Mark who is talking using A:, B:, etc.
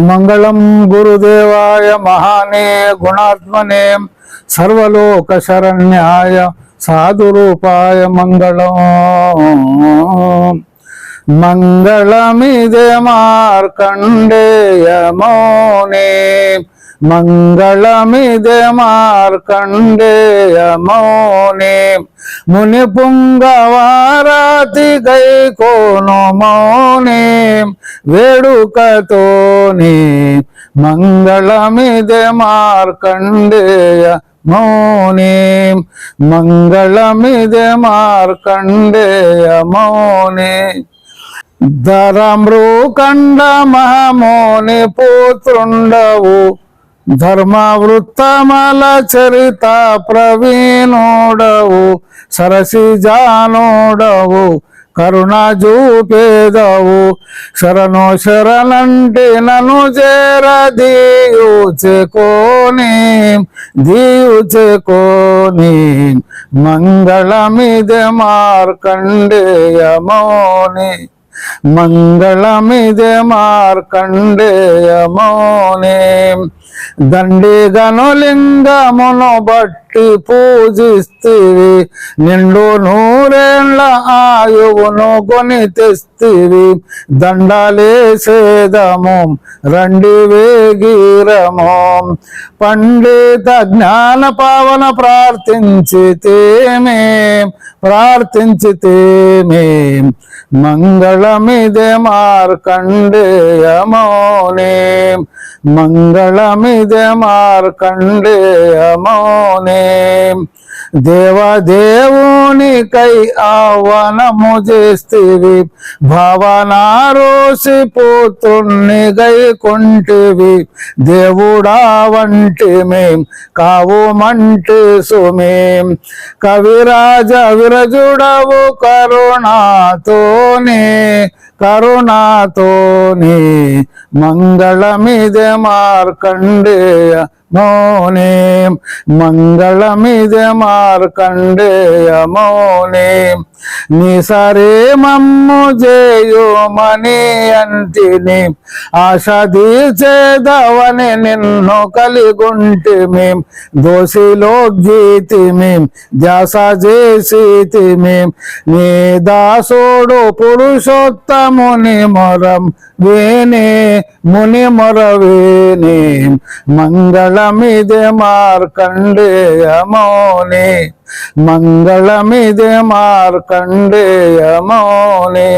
A: మంగళం గురుదేవాయ మహానే గుణాత్మనే సర్వలోక శరణ్యాయ సాధురూపాయ మంగళం. మంగళమిదే మార్కండేయ మౌనే మంగళమిదే మార్కండేయ మౌనే ముని పుంగవారాతి గై కోను మౌనే వేడుకతోని మంగళమిదే మార్కండేయ మౌని. మంగళమిదే మార్కండేయ మౌని. ధరమృకండ మహమోని పుత్రుండవు ధర్మవృత్తమల చరిత ప్రవీణోడవు. సరసి జానోడవు కరుణ చూపేదవు శరణు శరణంటి నన్ను చేర దీయుచుకోని దీయుచుకోని మంగళమిదే మార్కండేయమోని మంగళమిదే మార్కండేయమోని. దండిగను లింగమును బట్టి పూజిస్తివి. నిండు నూరేళ్ళ ఆయువును కొని తెస్తివి. దండలేసేదము రండి వేగిరము. పండిత జ్ఞాన పావన ప్రార్థించితేమే ప్రార్థించితేమే మంగళమిదే మార్కండేయమోనే. మార్కండేయమౌనే మంగళమిదే మార్కండేయమౌనే దేవదేవునికై ఆహ్వానము చేస్తేవి భావనారోసి పోతుణ్ణి గై కొంటివి దేవుడా వంటి మేం కావుమంటి సుమేం. కవిరాజ విరజుడవు కరుణాతోనే కరుణాతోనే. మంగళమిదే మార్కండేయ మౌనే. మంగళమిదే మార్కండేయ మౌనే. నీ సరే మమ్ము జేయుమని అంటిని. ఆశ తీర్చేదవని నిన్ను కలిగుంటి మేం దోషిలో గీతి మేం ధ్యాస చేసి మేం నీ దాసోడు పురుషోత్తముని మొరం వేనే ముని మొరవేనే. మంగళమిదే మార్కండేయ మౌనే మంగళమిదే మార్కండేయ మౌనే